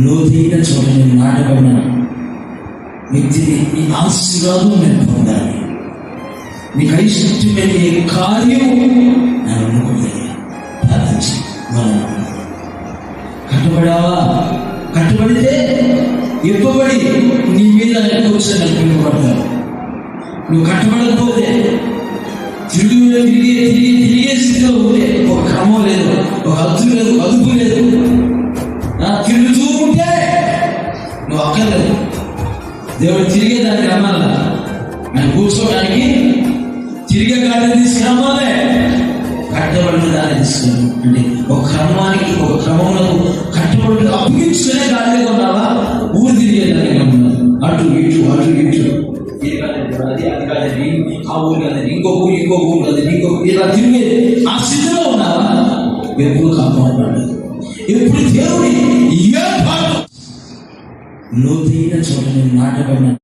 లోతైన చోట నేను నాటబడినాను వ్యక్తిని ఈ ఆశీర్వాదం నేను పొందాలి. నీ అయిష్టమైన ఏ కార్యం నేను అనుకోలేదు ప్రార్థించి మనం కట్టుబడావా? కట్టుబడితే ఇవ్వబడి నీ మీద కూర్చొని పిలువబడతావు నువ్వు కట్టుబడకపోతే తిరిగి తిరిగి తిరిగి తిరిగే స్థితిలో ఉంటే ఒక క్రమం లేదు ఒక అద్దు లేదు అదుపు లేదు. తిరుగుతూ నువ్వు అక్కర్లేదు. దేవుడు తిరిగే దానికి రమ్మాల ఆయన కూర్చోడానికి తిరిగే గాడిని తీసుకురామాలే కట్టబడిన దాన్ని తీసుకున్నాను. అంటే ఒక క్రమానికి ఒక క్రమంలో కట్టబడి అప్పగించుకునే గాడిలో ఉన్నావా ఊరు తిరిగే దానికి రమ్మన్నారు అటు ఇటు అటు ఇటు. అది అది ఆ ఊరు కాదండి ఇంకో ఊరు ఇంకో ఊరు కాదండి ఇంకో ఇలా తిరిగే ఆ స్థితిలో ఉన్నావా? ఎప్పుడు కాపాడబడ్డదు ఎప్పుడు దేవుడి ఏ లోతైన చోట నేను నాటబడిన